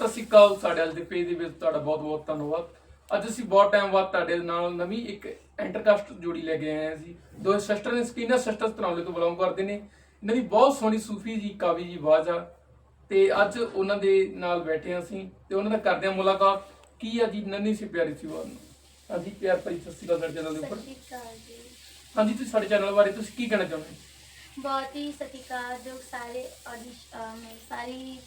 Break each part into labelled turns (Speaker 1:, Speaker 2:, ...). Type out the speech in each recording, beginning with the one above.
Speaker 1: ਸਤਿ ਸ਼੍ਰੀ ਅਕਾਲ ਸਾਡੇ ਅੱਜ ਦੇ ਪੇਜ ਦੇ ਵਿੱਚ ਤੁਹਾਡਾ ਬਹੁਤ-ਬਹੁਤ ਧੰਨਵਾਦ। ਅੱਜ ਅਸੀਂ ਬਹੁਤ ਟਾਈਮ ਬਾਅਦ ਤੁਹਾਡੇ ਨਾਲ ਨਵੀਂ ਇੱਕ ਇੰਟਰਕਾਸਟ ਜੋੜੀ ਲੈ ਕੇ ਆਏ ਹਾਂ ਦੋ ਸਿਸਟਰ ਨੇ ਸਕੀਨਰ ਸਿਸਟਰਸ ਤਨਾਉਲੇ ਤੋਂ ਬਿਲੋਂਗ ਕਰਦੇ ਨੇ। ਇਹਨਾਂ ਦੀ ਬਹੁਤ ਸੋਹਣੀ ਸੂਫੀ ਜੀ ਕਾਵੀ ਜੀ ਆਵਾਜ਼ ਆ। ਤੇ ਅੱਜ ਉਹਨਾਂ ਦੇ ਨਾਲ ਬੈਠੇ ਹਾਂ ਅਸੀਂ ਤੇ ਉਹਨਾਂ ਨਾਲ ਕਰਦੇ ਹਾਂ ਮੁਲਾਕਾਤ। ਕੀ ਆ ਜੀ ਨੰਨੀ ਸੀ ਪਿਆਰੀ ਸੀ ਆਵਾਜ਼ ਨੂੰ ਹਾਂਜੀ ਪਿਆਰ ਭਰੀ ਸਤਿ ਸ਼੍ਰੀ ਅਕਾਲ ਸਾਡੇ ਚੈਨਲ ਦੇ ਉੱਪਰ।
Speaker 2: ਸਤਿ ਸ਼੍ਰੀ ਅਕਾਲ ਜੀ।
Speaker 1: ਹਾਂਜੀ ਤੁਸੀਂ ਸਾਡੇ ਚੈਨਲ ਬਾਰੇ ਤੁਸੀਂ ਕੀ ਕਹਿਣਾ ਚਾਹੁੰਦੇ ਹੋ?
Speaker 2: ਬਹੁਤ ਹੀ ਸਤਿ ਸ਼੍ਰੀ ਅਕਾਲ ਜੋ ਸਾਰੇ ਆਡੀਸ਼ ਮੈਂ ਸਾਰੀ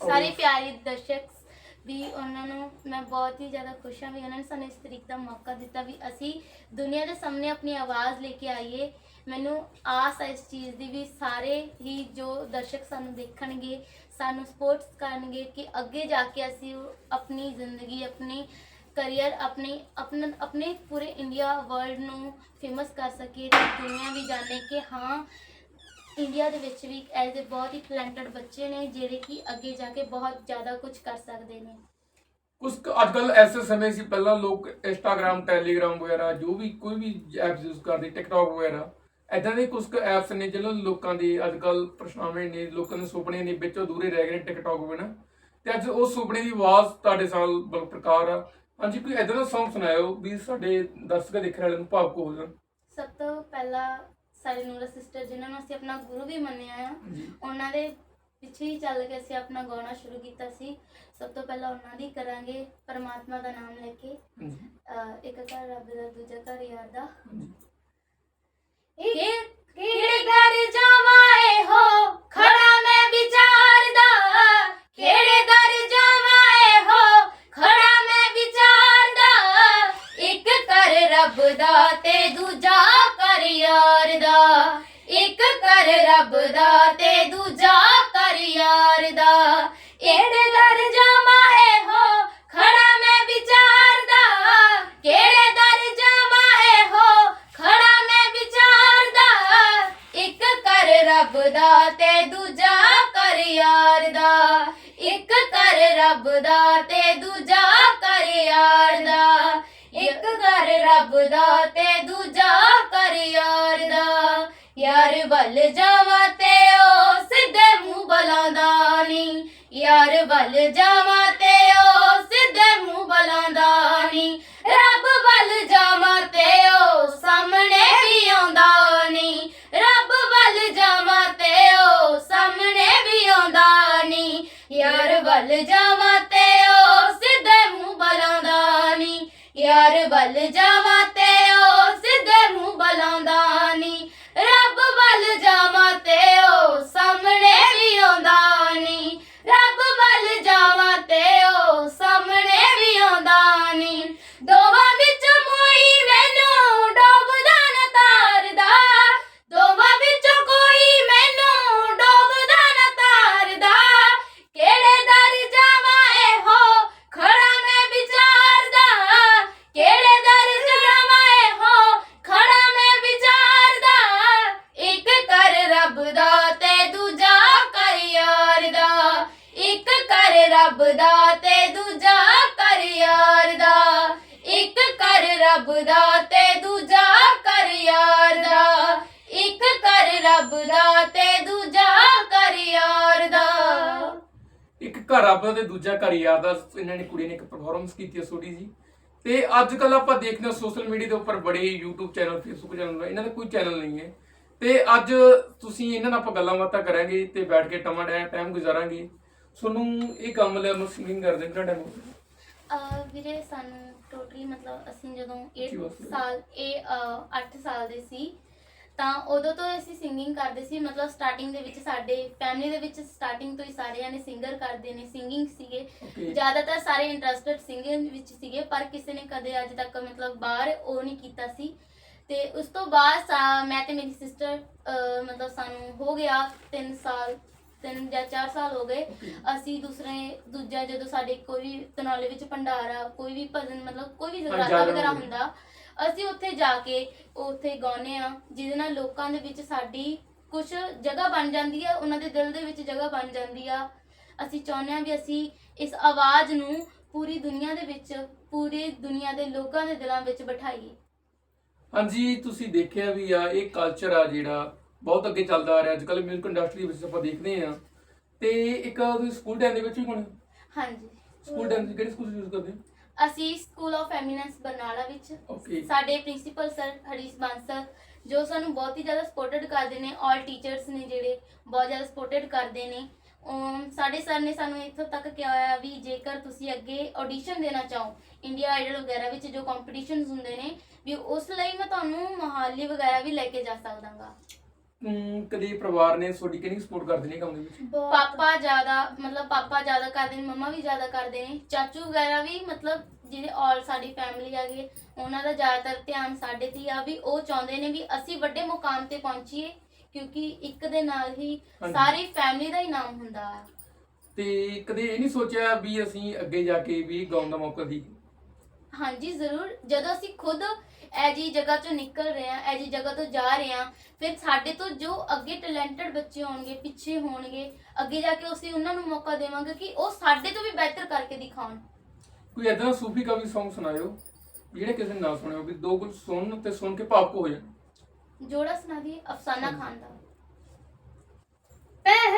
Speaker 2: ਸਾਰੇ ਪਿਆਰੇ ਦਰਸ਼ਕ ਵੀ ਉਹਨਾਂ ਨੂੰ ਮੈਂ ਬਹੁਤ ਹੀ ਜ਼ਿਆਦਾ ਖੁਸ਼ ਹਾਂ ਵੀ ਉਹਨਾਂ ਨੇ ਸਾਨੂੰ ਇਸ ਤਰੀਕ ਦਾ ਮੌਕਾ ਦਿੱਤਾ ਵੀ ਅਸੀਂ ਦੁਨੀਆ ਦੇ ਸਾਹਮਣੇ ਆਪਣੀ ਆਵਾਜ਼ ਲੈ ਕੇ ਆਈਏ। ਮੈਨੂੰ ਆਸ ਹੈ ਇਸ ਚੀਜ਼ ਦੀ ਵੀ ਸਾਰੇ ਹੀ ਜੋ ਦਰਸ਼ਕ ਸਾਨੂੰ ਦੇਖਣਗੇ ਸਾਨੂੰ ਸਪੋਰਟਸ ਕਰਨਗੇ ਕਿ ਅੱਗੇ ਜਾ ਕੇ ਅਸੀਂ ਆਪਣੀ ਜ਼ਿੰਦਗੀ ਆਪਣੀ ਕਰੀਅਰ ਆਪਣੀ ਆਪਣਾ ਆਪਣੇ ਪੂਰੇ ਇੰਡੀਆ ਵਰਲਡ ਨੂੰ ਫੇਮਸ ਕਰ ਸਕੀਏ ਤੇ ਦੁਨੀਆ ਵੀ ਜਾਣੇ ਕਿ ਹਾਂ ਇੰਡੀਆ ਦੇ ਵਿੱਚ ਵੀ ਐਸੇ ਬਹੁਤ ਹੀ ਟੈਲੈਂਟਡ ਬੱਚੇ ਨੇ ਜਿਹੜੇ ਕਿ ਅੱਗੇ ਜਾ ਕੇ ਬਹੁਤ ਜ਼ਿਆਦਾ ਕੁਝ ਕਰ ਸਕਦੇ ਨੇ।
Speaker 1: ਕੁਝ ਅੱਜ ਕੱਲ ਐਸੇ ਸਮੇਂ ਸੀ ਪਹਿਲਾਂ ਲੋਕ ਇੰਸਟਾਗ੍ਰam ਟੈਲੀਗ੍ਰਾਮ ਵਗੈਰਾ ਜੋ ਵੀ ਕੋਈ ਵੀ ਐਪਸ ਯੂਜ਼ ਕਰਦੇ ਟਿਕਟੌਕ ਵਗੈਰਾ ਐਦਾਂ ਦੇ ਕੁਝ ਐਪਸ ਨੇ ਜਿਹਨਾਂ ਲੋਕਾਂ ਦੀ ਅੱਜ ਕੱਲ ਨੇ ਲੋਕਾਂ ਦੇ ਸੁਪਨੇ ਨੇ ਵਿੱਚ ਅਧੂਰੇ ਰਹਿ ਗਏ ਨੇ ਟਿਕਟੌਕ ਬਿਨਾਂ। ਤੇ ਅੱਜ ਉਸ ਸੁਪਨੇ ਦੀ ਆਵਾਜ਼ ਤੁਹਾਡੇ ਸਾਲ ਬਲਪ੍ਰਕਾਰ ਆ। ਹਾਂਜੀ ਕੋਈ ਐਦਾਂ ਦਾ Song ਸੁਣਾਇਓ ਵੀ ਸਾਡੇ ਦਰਸ਼ਕ ਦੇਖਣ ਵਾਲਿਆਂ ਨੂੰ ਭਾਵੁਕ ਹੋ ਜਾਣ।
Speaker 2: ਸਭ ਤੋਂ ਪਹਿਲਾਂ ਸਾਡੇ ਨੂਰਾ ਸਿਸਟਰ ਜਿਨ੍ਹਾਂ ਨੂੰ ਅਸੀਂ ਆਪਣਾ ਗੁਰੂ ਵੀ ਮੰਨਿਆ ਆ ਉਹਨਾਂ ਦੇ ਪਿੱਛੇ ਹੀ ਚੱਲ ਕੇ ਅਸੀਂ ਆਪਣਾ ਗਾਉਣਾ ਸ਼ੁਰੂ ਕੀਤਾ ਸੀ। ਸਭ ਤੋਂ ਪਹਿਲਾਂ ਉਹਨਾਂ ਦੀ ਕਰਾਂਗੇ ਪਰਮਾਤਮਾ ਦਾ ਨਾਮ ਲੈ ਕੇ। ਅਹ ਇੱਕ ਘਰ ਰੱਬ ਦਾ ਦੂਜਾ ਘਰ ਯਾਰ ਦਾ।
Speaker 1: ਹਾਂਜੀ।
Speaker 2: ਕਿ- ਕਿਹੜੇ ਘਰ ਜਾਵਾਂ ਇਹੋ ਖੜਾ ਮੈਂ ਵਿਚਾਰਦਾ। ਕਿਹੜੇ ਦਰ ਜਾਵਾਂ ਇਹੋ ਖੜਾ ਮੈਂ ਵਿਚਾਰਦਾ। ਇੱਕ ਕਰ ਰੱਬ ਦਾ ਤੇ ਦੂਜਾ ਦਾ ਇੱਕ ਕਰ ਰੱਬ ਦਾ ਤੇ ਦੂਜਾ ਕਰ ਯਾਰ ਦਾ। ਕਿਹੜੇ ਦਰ ਯਾਰ ਵੱਲ ਰੱਬ ਦਾ ਤੇ ਦੂਜਾ ਕਰ ਯਾਰ ਦਾ ਇੱਕ
Speaker 1: ਘਰ ਰੱਬ ਤੇ ਦੂਜਾ ਘਰ ਯਾਰ ਦਾ ਇਹਨਾਂ ਨੇ ਕੁੜੀ ਨੇ ਇੱਕ ਪਰਫਾਰਮੈਂਸ ਕੀਤੀ ਹੈ ਛੋਟੀ ਜੀ। ਤੇ ਅੱਜ ਕੱਲ ਆਪਾਂ ਦੇਖਦੇ ਹਾਂ ਸੋਸ਼ਲ ਮੀਡੀਆ ਦੇ ਉੱਪਰ ਬੜੇ YouTube ਚੈਨਲ Facebook ਚੈਨਲ ਇਹਨਾਂ ਦਾ ਕੋਈ ਚੈਨਲ ਨਹੀਂ ਹੈ। ਤੇ ਅੱਜ ਤੁਸੀਂ ਇਹਨਾਂ ਨਾਲ ਆਪਾਂ ਗੱਲਾਂ ਬਾਤਾਂ ਕਰਾਂਗੇ ਤੇ ਬੈਠ ਕੇ ਟਮਾ ਟਾਈਮ ਗੁਜ਼ਾਰਾਂਗੇ। ਤੁਹਾਨੂੰ ਇਹ ਕੰਮ ਲਿਆ ਮੈਂ ਸਿੰਗਿੰਗ ਕਰਦੇ ਕਿੰਨਾ ਟਾਈਮ
Speaker 2: ਅਹ ਵੀਰੇ ਸਾਨੂੰ ਟੋਟਲੀ ਮਤਲਬ ਅਸੀਂ ਜਦੋਂ
Speaker 1: ਉੱਚੀ
Speaker 2: 8
Speaker 1: ਆਵਾਜ਼ ਨਾਲ।
Speaker 2: ਸਾਲ ਇਹ 8 ਸਾਲ ਦੇ ਸੀ ਤਾਂ ਉਦੋਂ ਤੋਂ ਅਸੀਂ ਸਿੰਗਿੰਗ ਕਰਦੇ ਸੀ ਮਤਲਬ ਸਟਾਰਟਿੰਗ ਦੇ ਵਿੱਚ ਸਾਡੇ ਫੈਮਿਲੀ ਦੇ ਵਿੱਚ ਸਟਾਰਟਿੰਗ ਤੋਂ ਹੀ ਸਾਰੇ ਜਾਣੇ ਸਿੰਗਰ ਕਰਦੇ ਨੇ ਸਿੰਗਿੰਗ ਸੀਗੇ। ਜ਼ਿਆਦਾਤਰ ਸਾਰੇ ਇੰਟਰਸਟਡ ਸਿੰਗਿੰਗ ਵਿੱਚ ਸੀਗੇ ਪਰ ਕਿਸੇ ਨੇ ਕਦੇ ਅੱਜ ਤੱਕ ਮਤਲਬ ਬਾਹਰ ਉਹ ਨਹੀਂ ਕੀਤਾ ਸੀ। ਤੇ ਉਸ ਤੋਂ ਬਾਅਦ ਸਾ- ਮੈਂ ਤੇ ਮੇਰੀ ਸਿਸਟਰ ਮਤਲਬ ਸਾਨੂੰ ਹੋ ਗਿਆ 3 ਸਾਲ 3 ਜਾਂ 4 ਸਾਲ ਹੋ ਗਏ। ਅਸੀਂ ਦੂਸਰੇ ਦੂਜਾ ਜਦੋਂ ਸਾਡੇ ਕੋਈ ਵੀ ਤਨਾਲੇ ਵਿੱਚ ਭੰਡਾਰਾ ਕੋਈ ਵੀ ਭਜਨ ਮਤਲਬ ਕੋਈ ਵੀ ਜਗਰਾਤਾ ਵਗੈਰਾ। ਹੁੰਦਾ ਅਸੀਂ ਉੱਥੇ ਜਾ ਕੇ ਉੱਥੇ ਗਾਉਂਦੇ ਆ ਜਿਹਦੇ ਨਾਲ ਲੋਕਾਂ ਦੇ ਵਿੱਚ ਸਾਡੀ ਕੁਝ ਜਗ੍ਹਾ ਬਣ ਜਾਂਦੀ ਹੈ ਉਹਨਾਂ ਦੇ ਦਿਲ ਦੇ ਵਿੱਚ ਜਗ੍ਹਾ ਬਣ ਜਾਂਦੀ ਆ। ਅਸੀਂ ਚਾਹੁੰਦੇ ਆ ਵੀ ਅਸੀਂ ਇਸ ਆਵਾਜ਼ ਨੂੰ ਪੂਰੀ ਦੁਨੀਆ ਦੇ ਵਿੱਚ ਪੂਰੀ ਦੁਨੀਆ ਦੇ ਲੋਕਾਂ ਦੇ ਦਿਲਾਂ ਵਿੱਚ ਬਿਠਾਈਏ।
Speaker 1: ਹਾਂਜੀ ਤੁਸੀਂ ਦੇਖਿਆ ਵੀ ਆ ਇਹ ਕਲਚਰ ਆ ਜਿਹੜਾ ਬਹੁਤ ਅੱਗੇ ਚੱਲਦਾ ਆ ਰਿਹਾ। ਅੱਜ ਕੱਲ ਮਿਊਜ਼ਿਕ ਇੰਡਸਟਰੀ ਵਿੱਚ ਆਪਾਂ ਦੇਖਦੇ ਆ ਤੇ ਇੱਕ ਸਕੂਲ ਟਾਈਮ ਦੇ ਵਿੱਚ ਵੀ ਗਾਉਂਦੇ ਹੋ?
Speaker 2: ਹਾਂਜੀ
Speaker 1: ਸਕੂਲ ਟਾਈਮ ਕਿਹੜੇ ਸਕੂਲ ਯੂਜ਼ ਕਰਦੇ ਹੋ?
Speaker 2: ਅਸੀਂ ਸਕੂਲ ਆਫ ਐਮੀਨੈਂਸ ਬਰਨਾਲਾ ਵਿੱਚ ਸਾਡੇ ਪ੍ਰਿੰਸੀਪਲ ਸਰ ਹਰੀਸ਼ ਬਾਂਸਲ ਜੋ ਸਾਨੂੰ ਬਹੁਤ ਹੀ ਜ਼ਿਆਦਾ ਸਪੋਰਟਡ ਕਰਦੇ ਨੇ ਆਲ ਟੀਚਰਸ ਨੇ ਜਿਹੜੇ ਬਹੁਤ ਜ਼ਿਆਦਾ ਸਪੋਰਟਡ ਕਰਦੇ ਨੇ ਅਮ ਸਾਡੇ ਸਰ ਨੇ ਸਾਨੂੰ ਇੱਥੋਂ ਤੱਕ ਕਿਹਾ ਹੋਇਆ ਵੀ ਜੇਕਰ ਤੁਸੀਂ ਅੱਗੇ ਆਡੀਸ਼ਨ ਦੇਣਾ ਚਾਹੋ ਇੰਡੀਆ ਆਈਡਲ ਵਗੈਰਾ ਵਿੱਚ ਜੋ ਕੰਪੀਟੀਸ਼ਨਸ ਹੁੰਦੇ ਨੇ ਵੀ ਉਸ ਲਈ ਮੈਂ ਤੁਹਾਨੂੰ ਮੋਹਾਲੀ ਵਗੈਰਾ ਵੀ ਲੈ ਕੇ ਜਾ ਸਕਦਾਗਾ।
Speaker 1: ਕਦੇ ਪਰਿਵਾਰ ਨੇ ਤੁਹਾਡੀ ਕਿੰਨੀ ਸਪੋਰਟ ਕਰਦੇ ਨੇ ਕੰਮ ਦੇ ਵਿੱਚ?
Speaker 2: ਪਾਪਾ ਜ਼ਿਆਦਾ ਮਤਲਬ ਪਾਪਾ ਜ਼ਿਆਦਾ ਕਰਦੇ ਨੇ ਮੰਮਾ ਵੀ ਜ਼ਿਆਦਾ ਕਰਦੇ ਨੇ। ਚਾਚੂ ਵਗੈਰਾ ਵੀ ਮਤਲਬ ਜਿਹੜੇ ਆਲ ਸਾਡੀ ਫੈਮਿਲੀ ਹੈਗੇ ਉਹਨਾਂ ਦਾ ਜ਼ਿਆਦਾਤਰ ਧਿਆਨ ਸਾਡੇ ਤੇ ਹੀ ਆ ਵੀ ਉਹ ਚਾਹੁੰਦੇ ਨੇ ਵੀ ਅਸੀਂ ਵੱਡੇ ਮੁਕਾਮ ਤੇ ਪਹੁੰਚੀਏ ਕਿਉਂਕਿ ਇੱਕ ਦੇ ਨਾਲ ਹੀ
Speaker 1: ਹਾਂਜੀ।
Speaker 2: ਸਾਰੀ ਫੈਮਿਲੀ ਦਾ ਹੀ ਨਾਮ ਹੁੰਦਾ ਹੈ
Speaker 1: ਤੇ ਕਦੇ ਇਹ ਨਹੀਂ ਸੋਚਿਆ ਵੀ ਅਸੀਂ ਅੱਗੇ ਜਾ ਕੇ ਵੀ ਗਾਉਣ ਦਾ ਮੌਕਾ ਦੀ
Speaker 2: ਹਾਂਜੀ ਜ਼ਰੂਰ। ਜਦੋਂ ਅਸੀਂ ਖੁਦ ਐਜੀ ਜਗ੍ਹਾ ਚੋਂ ਨਿਕਲ ਰਹੇ ਹਾਂ ਐਜੀ ਜਗ੍ਹਾ ਤੋਂ ਜਾ ਰਹੇ ਹਾਂ ਫਿਰ ਸਾਡੇ ਤੋਂ ਜੋ ਅੱਗੇ ਟੈਲੈਂਟਡ ਬੱਚੇ ਹੋਣਗੇ ਪਿੱਛੇ ਹੋਣਗੇ ਅੱਗੇ ਜਾ ਕੇ ਅਸੀਂ ਉਹਨਾਂ ਨੂੰ ਮੌਕਾ ਦੇਵਾਂਗੇ ਕਿ ਉਹ ਸਾਡੇ ਤੋਂ ਵੀ ਬਿਹਤਰ ਕਰਕੇ ਦਿਖਾਉਣ।
Speaker 1: ਕੋਈ ਐਦਾਂ ਸੂਫੀ ਕਵੀ Song ਸੁਣਾਇਓ ਜਿਹੜੇ ਕਿਸੇ ਨੇ ਨਾ ਵੀ ਦੋ ਕੁਝ ਸੁਣਨ ਤੇ ਸੁਣ ਕੇ ਭਾਵਕ ਹੋ ਜਾਣ।
Speaker 2: ਜੋੜਾ ਸੁਣਾ ਦੀ ਅਫਸਾਨਾ ਖਾਨ ਦਾ।
Speaker 1: ਪਹਿਲੇ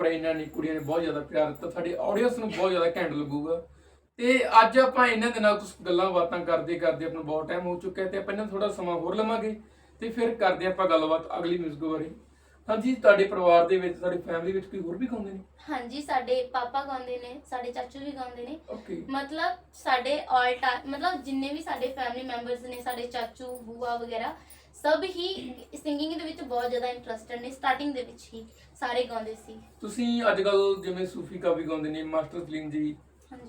Speaker 1: ਉੱਪਰ ਇਹਨਾਂ ਨੇ ਕੁੜੀਆਂ ਨੇ ਬਹੁਤ ਜ਼ਿਆਦਾ ਪਿਆਰ ਦਿੱਤਾ ਸਾਡੇ ਆਡੀਅנס ਨੂੰ ਬਹੁਤ ਜ਼ਿਆਦਾ ਘੈਂਟ ਲੱਗੂਗਾ। ਤੇ ਅੱਜ ਆਪਾਂ ਇਹਨਾਂ ਦੇ ਨਾਲ ਕੁਝ ਗੱਲਾਂ ਬਾਤਾਂ ਕਰਦੇ ਕਰਦੇ ਆਪਣਾ ਬਹੁਤ ਟਾਈਮ ਹੋ ਚੁੱਕਿਆ ਤੇ ਆਪਾਂ ਇਹਨਾਂ ਥੋੜਾ ਸਮਾਂ ਹੋਰ ਲਵਾਂਗੇ ਤੇ ਫਿਰ ਕਰਦੇ ਆਪਾਂ ਗੱਲਬਾਤ ਅਗਲੀ ਮਿਊਜ਼ਿਕ ਬਾਰੇ। ਹਾਂਜੀ ਤੁਹਾਡੇ ਪਰਿਵਾਰ ਦੇ ਵਿੱਚ ਤੁਹਾਡੀ ਫੈਮਿਲੀ ਵਿੱਚ ਕੋਈ ਹੋਰ ਵੀ ਗਾਉਂਦੇ ਨੇ?
Speaker 2: ਹਾਂਜੀ ਸਾਡੇ ਪਾਪਾ ਗਾਉਂਦੇ ਨੇ ਸਾਡੇ ਚਾਚੂ ਵੀ ਗਾਉਂਦੇ ਨੇ।
Speaker 1: ਓਕੇ
Speaker 2: ਮਤਲਬ ਸਾਡੇ ਆਲ ਮਤਲਬ ਜਿੰਨੇ ਵੀ ਸਾਡੇ ਫੈਮਿਲੀ ਮੈਂਬਰਸ ਨੇ ਸਾਡੇ ਚਾਚੂ ਬੂਆ ਵਗੈਰਾ ਸਭ ਹੀ ਸਿੰਗਿੰਗ ਦੇ ਵਿੱਚ ਬਹੁਤ ਜ਼ਿਆਦਾ ਇੰਟਰਸਟਡ ਨੇ ਸਟਾਰਟਿੰਗ ਦੇ ਵਿੱਚ ਹੀ ਸਾਰੇ ਗਾਉਂਦੇ ਸੀ।
Speaker 1: ਤੁਸੀਂ ਅੱਜ ਕੱਲ ਜਿਵੇਂ ਸੂਫੀ ਕਾਵੀ ਗਾਉਂਦੇ ਨੇ ਮਾਸਟਰ ਸਲੀਮ ਜੀ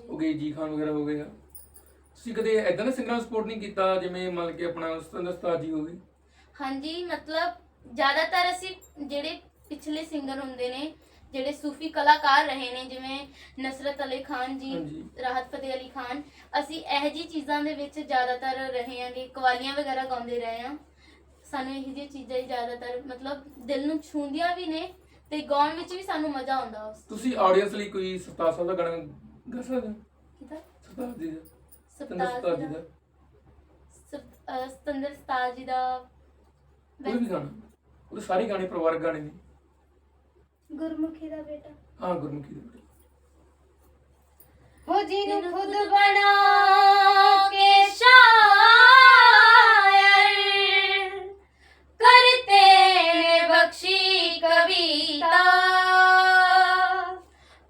Speaker 1: ਹੋ ਗਏ ਜੀ ਖਾਨ ਵਗੈਰਾ ਹੋ ਗਏ। ਆ ਤੁਸੀਂ ਕਦੇ ਐਦਾਂ ਦੇ ਸਿੰਗਰਾਂ ਨੂੰ ਸਪੋਰਟ ਨਹੀਂ ਕੀਤਾ ਜਿਵੇਂ ਮੰਨ ਕੇ ਆਪਣਾ ਉਸਤਾਦ ਉਸਤਾਦ ਜੀ ਹੋ ਗਏ?
Speaker 2: ਹਾਂਜੀ ਮਤਲਬ ਜ਼ਿਆਦਾਤਰ ਅਸੀਂ ਜਿਹੜੇ ਪਿਛਲੇ ਸਿੰਗਰ ਹੁੰਦੇ ਨੇ ਜਿਹੜੇ ਸੂਫੀ ਕਲਾਕਾਰ ਰਹੇ ਨੇ ਜਿਵੇਂ ਨਸਰਤ ਅਲੀ ਖਾਨ ਜੀ। ਰਾਹਤ ਫਤਿਹ ਅਲੀ ਖਾਨ ਅਸੀਂ ਇਹੋ ਜਿਹੀ ਚੀਜ਼ਾਂ ਦੇ ਵਿੱਚ ਜ਼ਿਆਦਾਤਰ ਰਹੇ ਹਾਂਗੇ ਕਵਾਲੀਆਂ ਵਗੈਰਾ ਗਾਉਂਦੇ ਰਹੇ ਹਾਂ। ਸਾਨੂੰ ਇਹੋ ਜਿਹੀਆਂ ਚੀਜ਼ਾਂ ਹੀ ਜ਼ਿਆਦਾਤਰ ਮਤਲਬ ਦਿਲ ਨੂੰ ਛੂੰਹਦੀਆਂ ਵੀ ਨੇ ਤੇ ਗਾਉਣ ਵਿੱਚ ਵੀ ਸਾਨੂੰ ਮਜ਼ਾ ਆਉਂਦਾ ਉਸ
Speaker 1: ਤੁਸੀਂ ਆਡੀਅנס ਲਈ ਕੋਈ ਸਰਤਾਜ ਸਾਹਿਬ ਦਾ ਗਾਣਾ ਗਾ ਸਕਦੇ ਹੋ?
Speaker 2: ਕਿਤਾ
Speaker 1: ਸਰਤਾਜ ਜੀ ਦਾ। ਸਤਿੰਦਰ ਸਰਤਾਜ
Speaker 2: ਜੀ ਦਾ।
Speaker 1: ਦਾ।
Speaker 2: ਸਤਿੰਦਰ ਸਤਾਜ ਜੀ ਦਾ
Speaker 1: ਕੋਈ ਵੀ ਗਾਣਾ। ਉਹਦੇ ਸਾਰੇ ਗਾਣੇ ਪਰਿਵਾਰਕ ਗਾਣੇ ਨੇ।
Speaker 2: ਗੁਰਮੁਖੀ ਦਾ ਬੇਟਾ।
Speaker 1: ਹਾਂ ਗੁਰਮੁਖੀ ਦੇ ਬੇਟੇ।
Speaker 2: ਹੋ ਜਿਹਨੂੰ ਖੁਦ ਬਣਾ ਕੇ ਸ਼ਾਇਰ ਕਵਿਤਾ।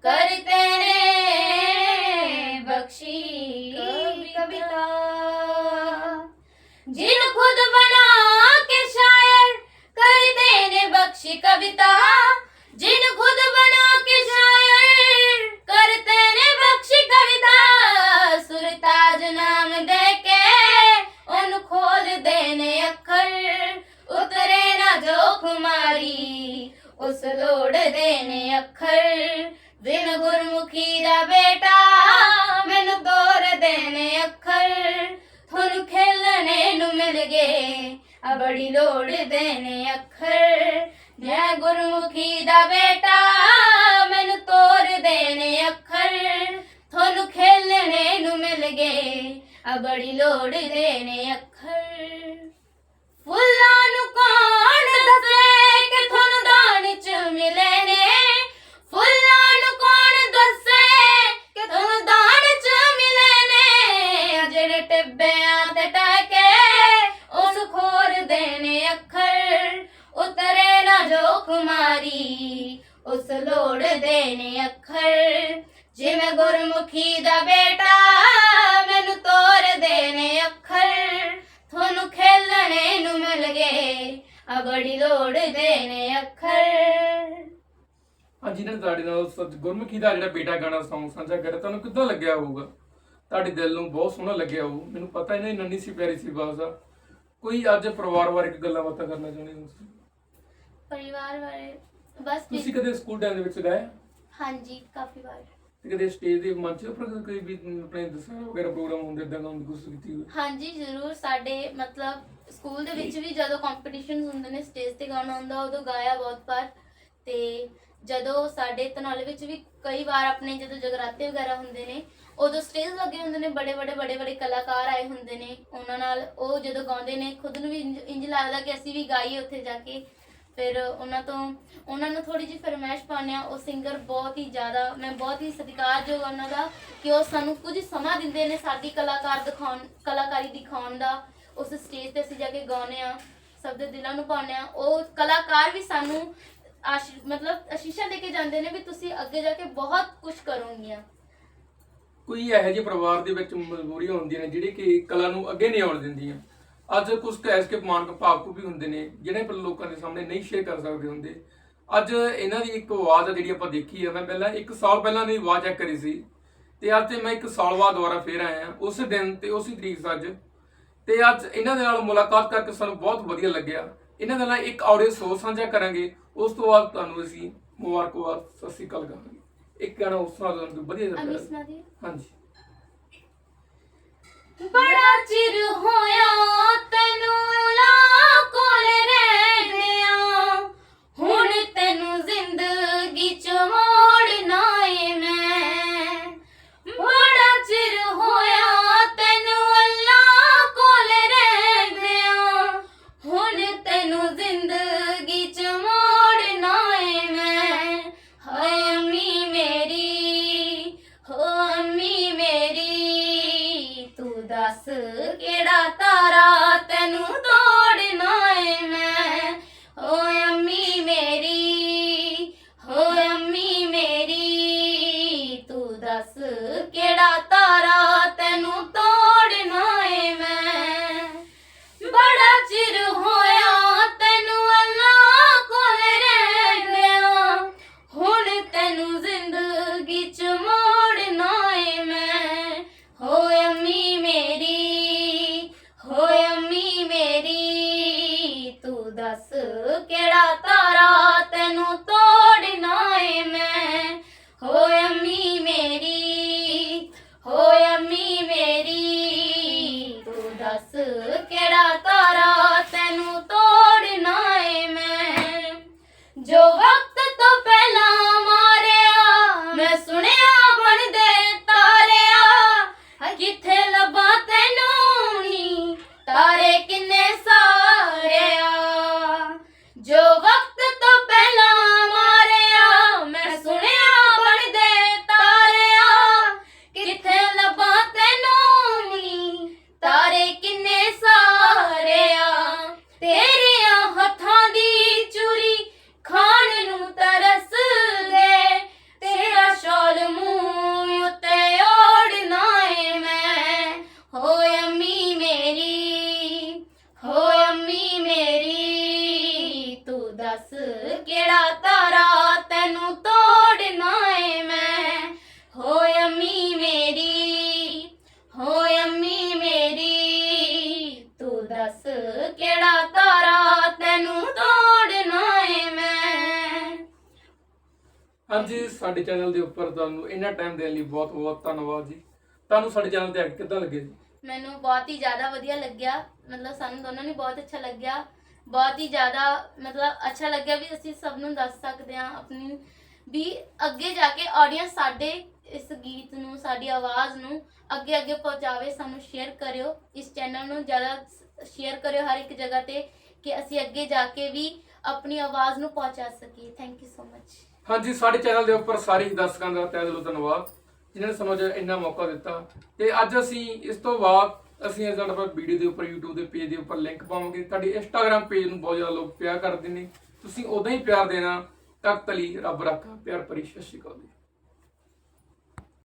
Speaker 2: ਕਰਤੇ ਨੇ ਬਖਸ਼ੀ ਕਵਿਤਾ। ਜਿਨ ਖੁਦ ਬਣਾ ਕੇ ਸ਼ਾਇਰ, ਕਰਤੇ ਨੇ ਬਖਸ਼ੀ ਕਵਿਤਾ। ਜਿਨ ਖੁਦ ਬਣਾ ਕੇ ਸ਼ਾਇਰ, ਕਰਤੇ ਨੇ ਬਖਸ਼ੀ ਕਵਿਤਾ। ਸੁਰਤਾਜ ਨਾਮ ਦੇ ਕੇ ਉਹਨੂੰ ਖੋਲ ਦੇਨੇ ਅੱਖਰ। ਉਤਰੇ ਨਾ ਜੋ ਖੁਮਾਰੀ ਉਸ ਲੋੜ ਦੇਨੇ ਅੱਖਰ। ਬਿਨ ਗੁਰਮੁਖੀ ਦਾ ਬੇਟਾ, ਮੈਨੂੰ ਤੋਰ ਦੇਨੇ ਅੱਖਰ। ਤੁਹਾਨੂੰ ਖੇਲਣੇ ਨੂੰ ਮਿਲ ਗਏ ਆ ਬੜੀ ਲੋੜ ਦੇਨੇ ਅੱਖਰ। ਮੈਂ ਗੁਰਮੁਖੀ ਦਾ ਬੇਟਾ, ਮੈਨੂੰ ਤੋਰ ਦੇਨੇ ਅੱਖਰ। ਤੁਹਾਨੂੰ ਖੇਲਣੇ ਨੂੰ ਮਿਲ ਗਏ ਆ ਬੜੀ ਲੋੜ ਦੇਨੇ ਅੱਖਰ। ਫੁੱਲਾਂ ਨੂੰ ਕੌਣ ਦੱਸੇ ਕਿ ਤੁਹਾਨੂੰ ਦਾਨ ਚ ਮਿਲੇ ਨੇ। ਫੁੱਲਾਂ ਨੂੰ ਕੌਣ ਦੱਸੇ? ਕਿ ਤੁਹਾਨੂੰ ਦਾਨ ਚ ਮਿਲੇ ਨੇ? ਆ ਜਿਹੜੇ ਟਿੱਬਿਆਂ ਤੇ ਟਹਿਕੇ, ਉਸ ਖੋਰ ਦੇਨੇ ਅੱਖਰ। ਉਤਰੇ ਨਾ ਜੋ ਕੁਮਾਰੀ ਉਸ ਲੋੜ ਦੇਨੇ ਅੱਖਰ। ਜਿਵੇਂ ਗੁਰਮੁਖੀ ਦਾ ਬੇਟਾ, ਮੈਨੂੰ ਤੋਰ ਦੇਨੇ ਅੱਖਰ। ਤੁਹਾਨੂੰ ਖੇਲਣੇ ਨੂੰ ਮਿਲ ਗਏ। ਆ ਬੜੀ ਲੋੜ ਦੇਨੇ ਅੱਖਰ।
Speaker 1: ਇਹਨਾਂ ਨੇ ਤੁਹਾਡੇ ਨਾਲ ਸੱਚ ਗੁਰਮੁਖੀ ਦਾ ਜਿਹੜਾ ਬੇਟਾ ਗਾਣਾ Song ਸਾਂਝਾ ਕਰਿਆ ਤੁਹਾਨੂੰ ਕਿੱਦਾਂ ਲੱਗਿਆ ਹੋਊਗਾ? ਤੁਹਾਡੇ ਦਿਲ ਨੂੰ ਬਹੁਤ ਸੋਹਣਾ ਲੱਗਿਆ ਹੋਊ। ਮੈਨੂੰ ਪਤਾ ਇਹਨਾਂ ਦੀ ਨੰਨੀ ਸੀ ਪਿਆਰੀ ਸੀ ਆ ਕੋਈ ਅੱਜ ਪਰਿਵਾਰ ਬਾਰੇ ਗੱਲਾਂ ਬਾਤਾਂ ਕਰਨਾ ਚਾਹੁੰਦੇ ਹੋ ਤੁਸੀਂ?
Speaker 2: ਪਰਿਵਾਰ ਬਾਰੇ ਬਸ
Speaker 1: ਤੁਸੀਂ ਕਦੇ ਸਕੂਲ ਟਾਈਮ ਦੇ ਵਿੱਚ ਗਏ?
Speaker 2: ਹਾਂਜੀ ਕਾਫੀ ਵਾਰ।
Speaker 1: ਤੇ ਕਦੇ ਸਟੇਜ ਦੇ ਮੰਚ ਉੱਪਰ ਕੋਈ ਵੀ ਆਪਣੇ ਦਸਵੀਂ ਵਗੈਰਾ ਪ੍ਰੋਗਰਾਮ ਹੁੰਦੇ ਇਦਾਂ ਦੀ ਕੋਸ਼ਿਸ਼ ਕੀਤੀ ਹੋਵੇ?
Speaker 2: ਹਾਂਜੀ ਜ਼ਰੂਰ ਸਾਡੇ ਮਤਲਬ ਸਕੂਲ ਦੇ ਵਿੱਚ ਵੀ ਜਦੋਂ ਕੰਪੀਟੀਸ਼ਨ ਹੁੰਦੇ ਨੇ ਸਟੇਜ ਤੇ ਗਾਣਾ ਹੁੰਦਾ, ਉਦੋਂ ਗਾਇਆ ਬਹੁਤ ਵਾਰ। ਤੇ ਜਦੋਂ ਸਾਡੇ ਤਨਾਲੇ ਵਿੱਚ ਵੀ ਕਈ ਵਾਰ ਆਪਣੇ ਜਦੋਂ ਜਗਰਾਤੇ ਵਗੈਰਾ ਹੁੰਦੇ ਨੇ, ਉਦੋਂ ਸਟੇਜ ਲੱਗੇ ਹੁੰਦੇ ਨੇ, ਬੜੇ ਬੜੇ ਬੜੇ ਬੜੇ ਕਲਾਕਾਰ ਆਏ ਹੁੰਦੇ ਨੇ ਉਹਨਾਂ ਨਾਲ। ਉਹ ਜਦੋਂ ਗਾਉਂਦੇ ਨੇ, ਖੁਦ ਨੂੰ ਵੀ ਇੰਜ ਇੰਜ ਲੱਗਦਾ ਕਿ ਅਸੀਂ ਵੀ ਗਾਈਏ ਉੱਥੇ ਜਾ ਕੇ। ਫਿਰ ਉਹਨਾਂ ਤੋਂ, ਉਹਨਾਂ ਨੂੰ ਥੋੜੀ ਜਿਹੀ ਫਰਮਾਇਸ਼ ਪਾਉਂਦੇ ਆ ਉਹ ਸਿੰਗਰ ਬਹੁਤ ਹੀ ਜ਼ਿਆਦਾ, ਮੈਂ ਬਹੁਤ ਹੀ ਸਤਿਕਾਰਯੋਗ ਉਹਨਾਂ ਦਾ ਕਿ ਉਹ ਸਾਨੂੰ ਕੁਝ ਸਮਾਂ ਦਿੰਦੇ ਨੇ ਸਾਡੀ ਕਲਾਕਾਰ ਦਿਖਾਉਣ, ਕਲਾਕਾਰੀ ਦਿਖਾਉਣ ਦਾ। ਉਸ ਸਟੇਜ ਤੇ ਅਸੀਂ ਜਾ ਕੇ ਗਾਉਂਦੇ ਆ ਸਭ ਦੇ ਦਿਲਾਂ ਨੂੰ ਪਾਉਂਦੇ ਆ ਉਹ ਕਲਾਕਾਰ ਵੀ ਸਾਨੂੰ ਆਸ਼, ਮਤਲਬ ਅਸ਼ੀਸ਼ਾ ਦੇ ਕੇ ਜਾਂਦੇ ਨੇ ਵੀ ਤੁਸੀਂ ਅੱਗੇ ਜਾ ਕੇ ਬਹੁਤ ਕੁਝ ਕਰੋਗੀਆਂ।
Speaker 1: ਕੋਈ ਇਹੋ ਜਿਹੇ ਪਰਿਵਾਰ ਦੇ ਵਿੱਚ ਮਜਬੂਰੀਆਂ ਹੁੰਦੀਆਂ ਨੇ ਜਿਹੜੀ ਕਿ ਕਲਾ ਨੂੰ ਅੱਗੇ ਨਹੀਂ ਆਉਣ ਦਿੰਦੀਆਂ। ਅੱਜ ਕੁਝ ਕੁ ਐਸੇ ਮਾਨਕ ਭਾਵਕ ਵੀ ਹੁੰਦੇ ਨੇ, ਜਿਹੜੇ ਪਰ ਲੋਕਾਂ ਦੇ ਸਾਹਮਣੇ ਨਹੀਂ ਸ਼ੇਅਰ ਕਰ ਸਕਦੇ ਹੁੰਦੇ। ਅੱਜ ਇਹਨਾਂ ਦੀ ਇੱਕ ਆਵਾਜ਼ ਆ ਜਿਹੜੀ ਆਪਾਂ ਦੇਖੀ ਆ, ਮੈਂ ਪਹਿਲਾਂ ਇੱਕ ਸਾਲ ਪਹਿਲਾਂ ਦੀ ਆਵਾਜ਼ ਚੈੱਕ ਕਰੀ ਸੀ। ਤੇ ਅੱਜ ਤੇ ਮੈਂ ਇੱਕ ਸਾਲ ਬਾਅਦ ਦੁਬਾਰਾ ਫੇਰ ਆਇਆ, ਉਸ ਦਿਨ ਤੇ ਉਸੇ ਤਰੀਕ ਅੱਜ ਤੇ ਅੱਜ ਇਹਨਾਂ ਦੇ ਨਾਲ ਮੁਲਾਕਾਤ ਕਰਕੇ ਸਾਨੂੰ ਬਹੁਤ ਵਧੀਆ ਲੱਗਿਆ। ਇਹਨਾਂ ਦੇ ਨਾਲ ਇੱਕ ਆਡੀਓ ਸੋ ਸਾਂਝਾ ਕਰਾਂਗੇ। ਉਸ ਤੋਂ ਬਾਅਦ ਤੁਹਾਨੂੰ ਅਸੀਂ ਮੁਬਾਰਕਬਾਦ ਸਤਿ ਸ਼੍ਰੀ ਅਕਾਲ ਕਹਾਂਗੇ। ਇੱਕ ਗਾਣਾ ਉਸ ਨਾਲ ਵਧੀਆ
Speaker 2: ਦੀ
Speaker 1: ਹਾਂਜੀ।
Speaker 2: ਬੜਾ ਚਿਰ ਹੋਇਆ ਤੈਨੂੰ ਲਾ ਕੋਲ
Speaker 1: ਸਾਡੇ ਚੈਨਲ ਦੇ ਉੱਪਰ ਤੁਹਾਨੂੰ ਇੰਨਾ ਟਾਈਮ ਦੇਣ ਲਈ ਬਹੁਤ ਬਹੁਤ ਧੰਨਵਾਦ ਜੀ। ਤੁਹਾਨੂੰ ਸਾਡੇ ਚੈਨਲ ਤੇ ਆ ਕਿੱਦਾਂ ਲੱਗੇ ਜੀ?
Speaker 2: ਮੈਨੂੰ ਬਹੁਤ ਹੀ ਜ਼ਿਆਦਾ ਵਧੀਆ ਲੱਗਿਆ। ਮਤਲਬ ਸਾਨੂੰ ਦੋਨਾਂ ਨੂੰ ਬਹੁਤ ਅੱਛਾ ਲੱਗਿਆ। ਬਹੁਤ ਹੀ ਜ਼ਿਆਦਾ ਮਤਲਬ ਅੱਛਾ ਲੱਗਿਆ ਵੀ ਅਸੀਂ ਸਭ ਨੂੰ ਦੱਸ ਸਕਦੇ ਹਾਂ ਆਪਣੀ ਵੀ ਅੱਗੇ ਜਾ ਕੇ ਆਡੀਅנס ਸਾਡੇ ਇਸ ਗੀਤ ਨੂੰ, ਸਾਡੀ ਆਵਾਜ਼ ਨੂੰ ਅੱਗੇ ਅੱਗੇ ਪਹੁੰਚਾਵੇ, ਸਾਨੂੰ ਸ਼ੇਅਰ ਕਰਿਓ। ਇਸ ਚੈਨਲ ਨੂੰ ਜ਼ਿਆਦਾ ਸ਼ੇਅਰ ਕਰਿਓ ਹਰ ਇੱਕ ਜਗ੍ਹਾ ਤੇ ਕਿ ਅਸੀਂ ਅੱਗੇ ਜਾ ਕੇ ਵੀ ਆਪਣੀ ਆਵਾਜ਼ ਨੂੰ ਪਹੁੰਚਾ ਸਕੀਏ। ਥੈਂਕ ਯੂ ਸੋ ਮਚ
Speaker 1: ਹਾਂਜੀ, ਸਾਡੇ ਚੈਨਲ ਦੇ ਉੱਪਰ ਸਾਰੇ ਹੀ ਦਰਸ਼ਕਾਂ ਦਾ ਤਹਿ ਦਿਲੋਂ ਧੰਨਵਾਦ, ਜਿਨ੍ਹਾਂ ਨੇ ਸਾਨੂੰ ਅੱਜ ਇੰਨਾ ਮੌਕਾ ਦਿੱਤਾ। ਤੇ ਅੱਜ ਅਸੀਂ ਇਸ ਤੋਂ ਬਾਅਦ ਅਸੀਂ ਇਸ ਦਾ ਵੀਡੀਓ ਦੇ ਉੱਪਰ, YouTube ਦੇ ਪੇਜ ਦੇ ਉੱਪਰ ਲਿੰਕ ਪਾਵਾਂਗੇ। ਤੁਹਾਡੇ Instagram ਪੇਜ ਨੂੰ ਬਹੁਤ ਜ਼ਿਆਦਾ ਲੋਕ ਪਿਆਰ ਕਰਦੇ ਨੇ। ਤੁਸੀਂ ਉਦਾਂ ਹੀ ਪਿਆਰ ਦੇਣਾ ਤੱਕ ਤਲੀ ਰੱਬ ਰੱਖਾ। ਪਿਆਰ ਭਰੀ ਸਤਿ ਸ਼੍ਰੀ ਅਕਾਲ ਜੀ।